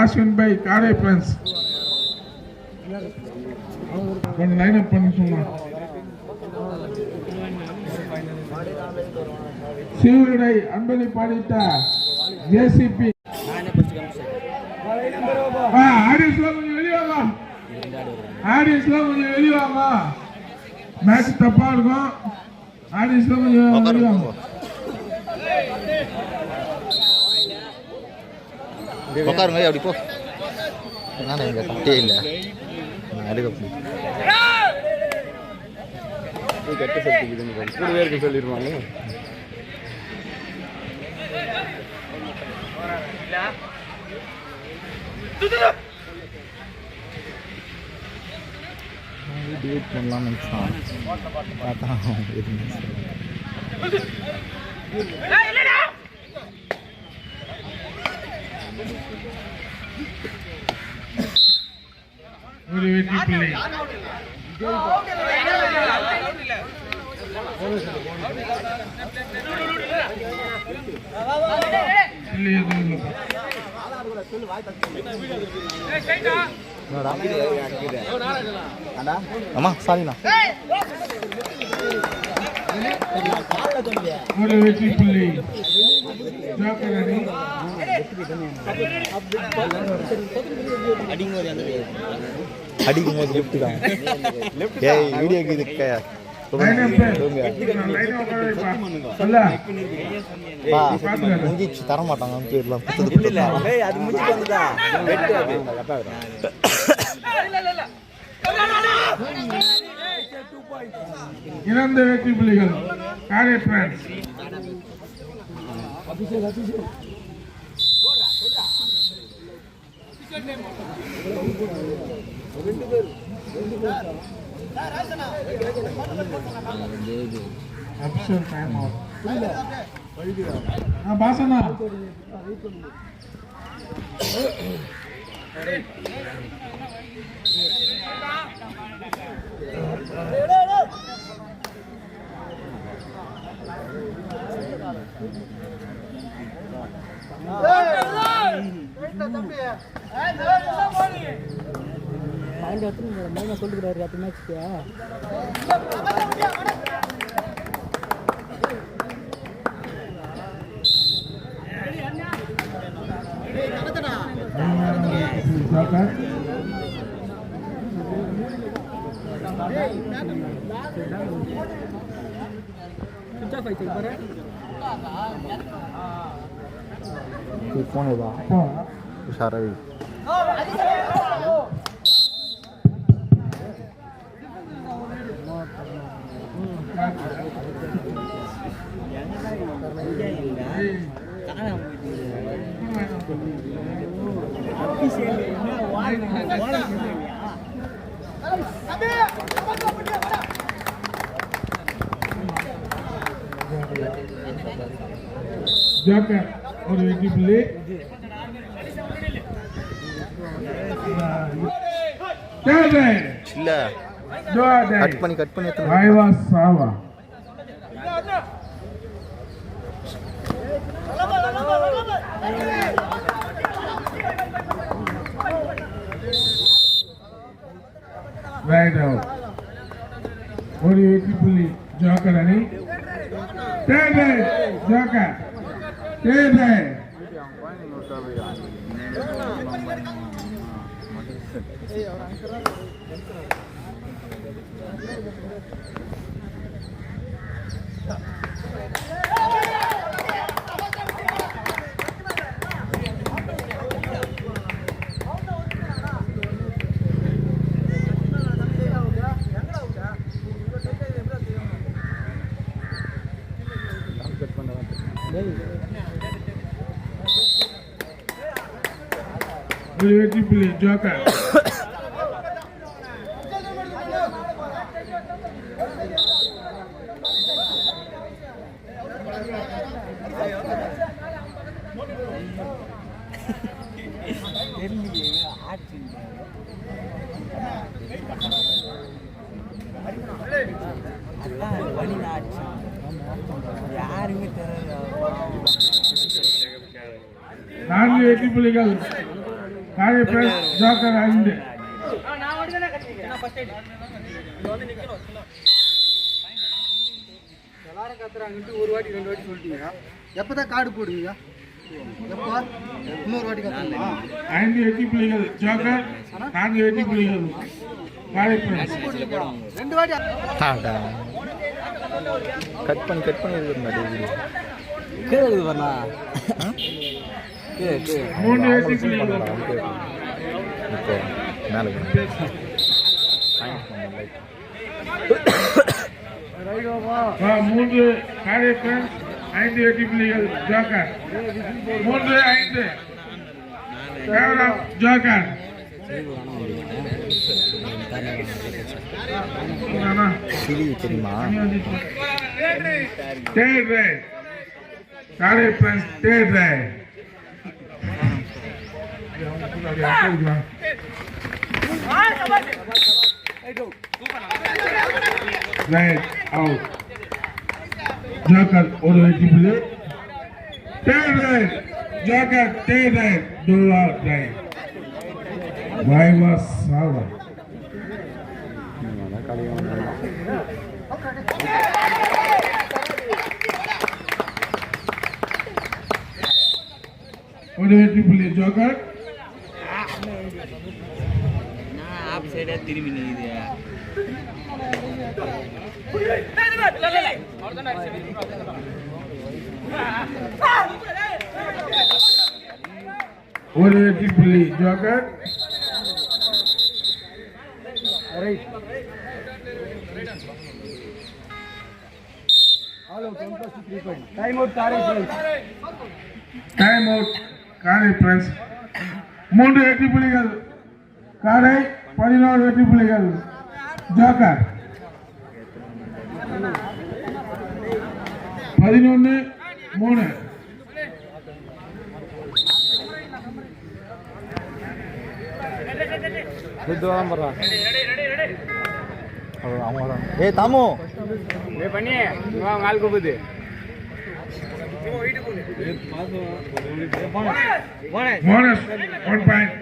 அஸ்வின் பை காரை பிளன்ஸ் கொஞ்சம் லைன் அன்பனை பாடிட்ட ஜேசிபி ஆடியன்ஸ்ல கொஞ்சம் வெளியே வாங்க ஆடியன்ஸ்ல கொஞ்சம் வெளியே வாங்க மேட்ச் தப்பா இருக்கும். ஆடியன்ஸ்ல கொஞ்சம் வெளியே வாங்க உட்காருங்க அப்படி போ. நான் எங்க கட்டே இல்லை. அடுக்க கெட்ட சக்திக்குதுன்னு கூடவே இருக்க சொல்லிடுவாங்க டிவைட் பண்ணலாம்னு நினச்சான். பார்த்தா. ஒரு வெற்றி பிள்ளை. பிள்ளை எதுவும் இல்லை. அம்மா சாரிண்ணா ஒரு வெற்றி பிள்ளை. ஜோக்கர் அணி அடிக்கும் போது லிஃப்ட் தான். ஏய் வீடியோக்கு இது க- லைன் அப் சொல்லுங்க. லைன் உட்கார வைப்பா சொல்ல பா, பாத்துக்கங்க. முடிஞ்சிச்சு தர மாட்டாங்க போயிடலாம் குத்துது குத்துது இறந்த வெற்றி புள்ளிகள் காரை பிரான்ஸ் அபிஷேக் டைம் அவுட் ஆ பாசனா மைண்ட் எடுத்து மைண்ட் சொல்லிக்கிறாரு அப்படி மேட்ச்சுக்கு ஜோக்கர் சுவிச் ஆஃப் ஆயிடுச்சு பாரு ஃபோன் இதா அப்போ உஷாராக ஜோக்கர் ஒரு வெற்றி புள்ளி கட் பண்ணி கட் பண்ணி சாவா. ரைட் அவுட் ஒரு வெற்றி புள்ளி ஜோக்கர் அணி வெற்றி புள்ளி ஜோக்கர் யாருமே தெரியல நான்கு வெற்றி புள்ளிகள் காலை பிரஸ் ஜோக்கர் ஐந்து எல்லாரும் கத்துறாங்கன்ட்டு ஒரு வாட்டி ரெண்டு வாட்டி சொல்லிட்டீங்க எப்போ தான் கார்டு போடுவீங்க? எப்போ? இன்னொரு வாட்டி கத்துறீங்களா ஐந்து வெற்றி புள்ளிகள் ஜோக்கர் நான்கு வெற்றி புள்ளிகள் காலை ரெண்டு வாட்டி ஆடா கட் பண்ணி கட் இருக்கிறேன் பண்ணா கீழே இப்போ மேலே மூன்று காலை ஐந்து வெற்றி புள்ளிகள் ஜோக்கர். மூன்று ஐந்து. ஜோக்கர். தெரியுமா Third right. Right. Right out. Joker ஒரு வெற்றி புள்ளி Third right. Joker third right. Do out right. Why was Sava? ஒரு வெற்றி புள்ளி ஜோக்கர் ஆப் சைடே திரும்பி நிற்குது ஒரு வெற்றி புள்ளி ஜோக்கர் டைம் அவுட் காரை ஃப்ரெண்ட்ஸ் டைம் அவுட் காரை பிரஸ் மூன்று வெற்றி புள்ளிகள் காரை பதினோரு வெற்றி புள்ளிகள். ஜோக்கர். பதினொன்று மூணு. ஏய் தாமு. பண்ணி ஆள் கூப்பிடுது போனஸ் ஒன் பாயிண்ட்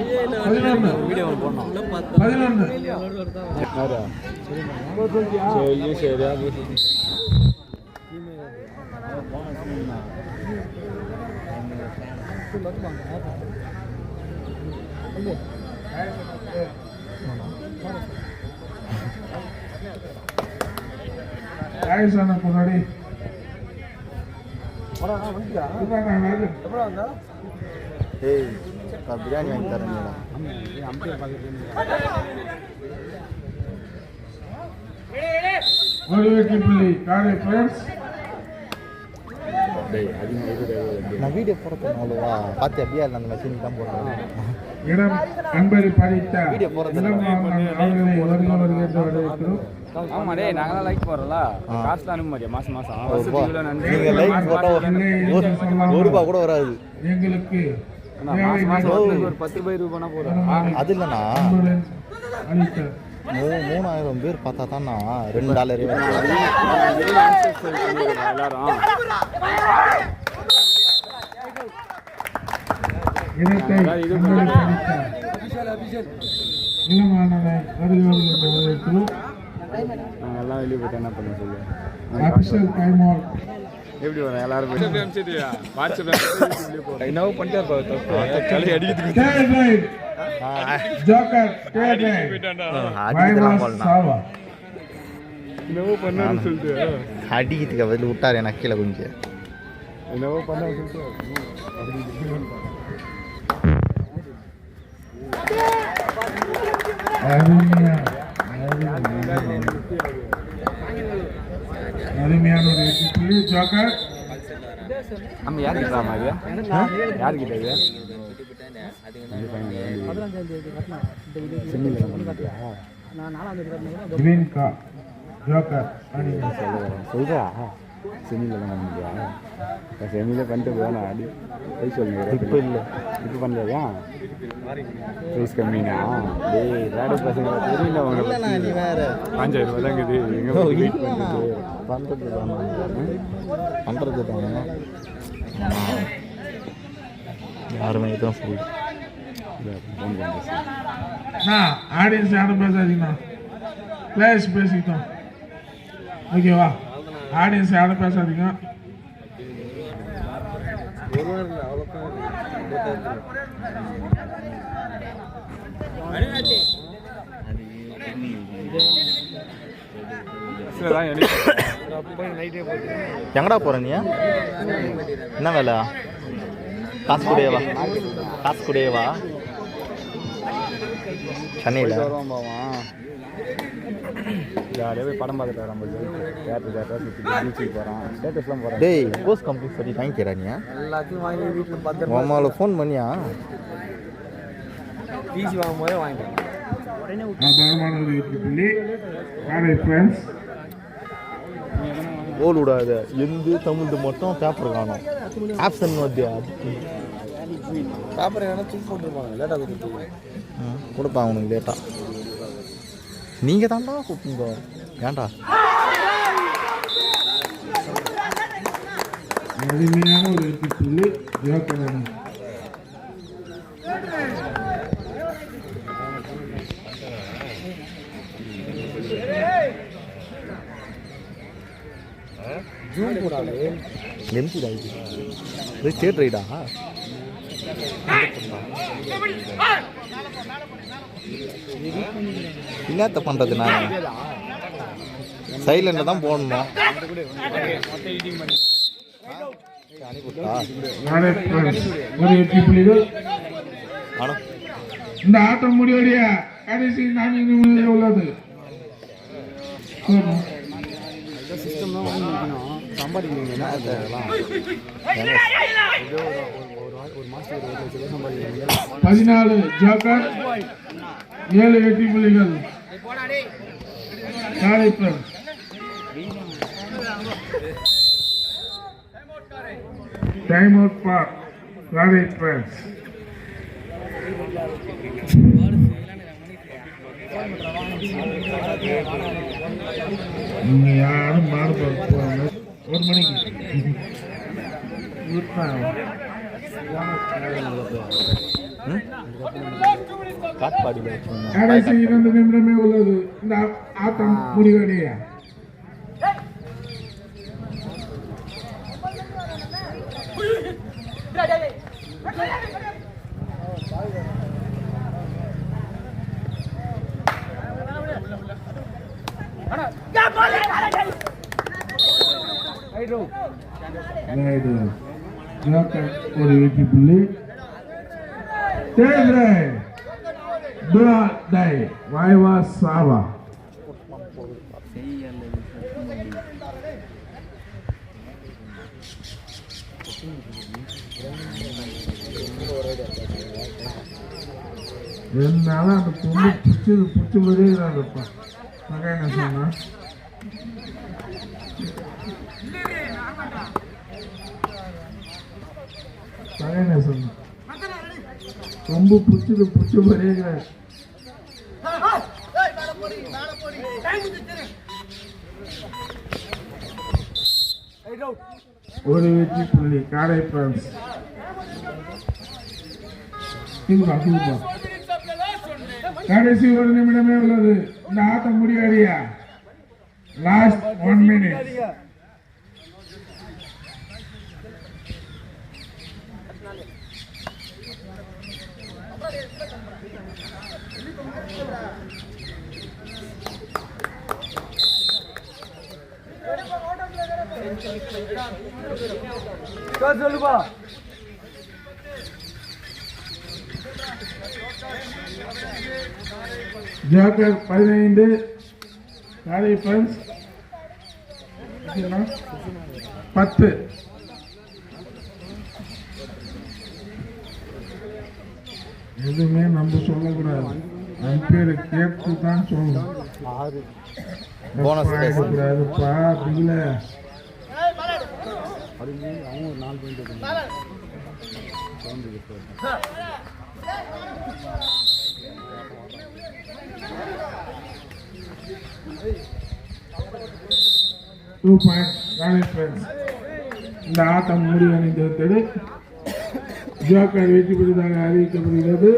பதினொன்று. வீடியோ போடணும் பதினொன்று சொல்லி சரியா முன்னாடி. ஏய் நான் பிரியாணி வாங்கி தரேன் ஒரு வெற்றி புள்ளி காரை ஃப்ரெண்ட்ஸ் நான் வீடியோ போடுறேன் அவ்வளோவா பார்த்து அப்படியே அந்த மெஷின் தான் போடுறேன் இடம் அன்பரை பறித்த வீடியோ வரவேற்கிறோம் ஆமா டேய் நாங்களாம் லைக் போடுறோம்ல ஆ. காசு தான் அனுப்ப மாட்டியா மாசம் மாசம் நீங்க லைக் போட்டா ஒரு- ஒரு ரூபா கூட வராது எங்களுக்கு ஒரு பத்து ரூபாய் ரூபானா போதும். அது இல்லைண்ணா. மூ மூணாயிரம் பேர் பார்த்தா தான்ண்ணா. ரெண்டு டாலரு எல்லாரும் வெளியே போயிட்டு என்ன பண்ண சொல்லு. அபிஷல் டைம் அவுட் எப்படி வர எல்லாரும் என்னவோ பண்ணிட்டு களி அடிக்கலாம் போலண்ணா சாவா? என்னவோ பண்ணான்னு சொல்லிட்டு. அடிக்கிறதுக்கு பதில் விட்டார் எனக்கு கீழே கொஞ்சம் என்னவோ பண்ணான்னு சொல்லிட்டு அருமையா அருமையான ஒரு வெற்றி புள்ளி ஜோக்கர் நம்ம யாருக்கிட்டா மாதிரி யாருக்கிட்ட இது பதினஞ்சாம் தேதி கட்டணும் இந்த இது சொல்றா சென்னையில் தான் பண்ணியா சென்னையில் பண்ணிட்டு போனா அடி. போய் சொல்லுங்க இப்போ இல்லை. இப்போ பண்ணலையா? ப்ரைஸ் கம்மினா? டேய் வேட பசங்க தெரியல அவங்க நீ வேற. பாஞ்சாயிரம் ரூபாய் தான் இருக்குது எங்கே போய் இல்ல. பண்ணுறது பண்ணுறது தானே யாருமே தான் ஃபுல் ஃபோன் பண்ணுறேன் நான் ஆடியன்ஸ் யாரும் பேசாதீங்கண்ணா. பிளேயர்ஸ் பேசிக்கிட்டோம். ஓகேவா ஆடியன்ஸ் யாரும் பேசாதீங்க. எங்கடா போற நீ? என்ன வேலை? காசு கூடயேவா காசு கூடயேவா சென்னையில்? ஜாலியாக போய் படம் பார்த்துட்டு போய் தேட்டர் தேட்டர் சுற்றி பீச்சுக்கு போகிறான் ஸ்டேட்டஸ்லாம் போகிறான் டேய் கோர்ஸ் கம்ப்ளீட் சொல்லி வாங்கிக்கிறா நீ எல்லாத்தையும் வாங்கி வீட்டில் பார்த்து உமாவில் ஃபோன் பண்ணியா? பிசி வாங்கும் போதே கோல் விடாத. எந்த தமிழ் மட்டும் பேப்பர் காணும். ஆப்ஷன் வத்தியா பேப்பர் வேணா தூக்கி போட்டுருப்பாங்க லேட்டாக கொடுத்து கொடுப்பான் உனக்கு லேட்டா நீங்கள் தான்டா கூப்பிட்டுங்க ஏன்டா? அருமையான ஒரு புள்ளி ஜோக்கர் இது. ஸ்டேட் ரைடா என்னத்த பண்ணுறது நான் சைலண்டில் தான் போடணும்? இந்த ஆட்டம் முடிவடைய கடைசி நான்கு நிமிடங்கள் உள்ளது. சிஸ்டம் தான் சம்பாதிக்கிறீங்க பதினாலு ஜோக்கர் ஏழு வெற்றி புள்ளிகள் காலை ஃப்ரெண்ட்ஸ் டைம் அவுட் ஃபார் காலை ஃப்ரெண்ட்ஸ் நீங்க யாரும் மாறுபாடு போவாங்க ஒரு மணிக்கு இருப்பாங்க. காட்பாடியில் வச்சுருந்தேன் கடைசி இரண்டு நிமிடமே உள்ளது. இந்த ஆட்டம் முடிவடைய. ரைடு. ஜோக்கர் ஒரு வெற்றி புள்ளி. தேர்தலை Do இருந்தாலும் அந்த பொண்ணு பிடிச்சது பிடிச்ச மாதிரியே இருப்பா மகன் என்ன சொன்னா என்ன ரொம்ப பிடிச்சது பிடிச்ச மாதிரியே ஒரு வெற்றி புள்ளி காடை பிரான்ஸ். கடைசி ஒரு நிமிடமே உள்ளது. இந்த ஆட்டம் முடியாதியா லாஸ்ட் ஒன் மினிட் சொல்லுப்பா. ஜோக்கர் பதினைந்து. காலை பிரான்ஸ் பத்து. எதுவுமே நம்ம சொல்லக்கூடாது. அம்பேர் கேட்டு தான் சொல்லணும். ஆறு. Bonus தப்பா பிகில அவங்க ஒரு நாலு பாயிண்ட் டூ பாயிண்ட் இந்த ஆட்டம் முடிவடைந்தது. ஜோக்கர் வெற்றி பெற்றதாக அறிவிக்கப்படுகிறது.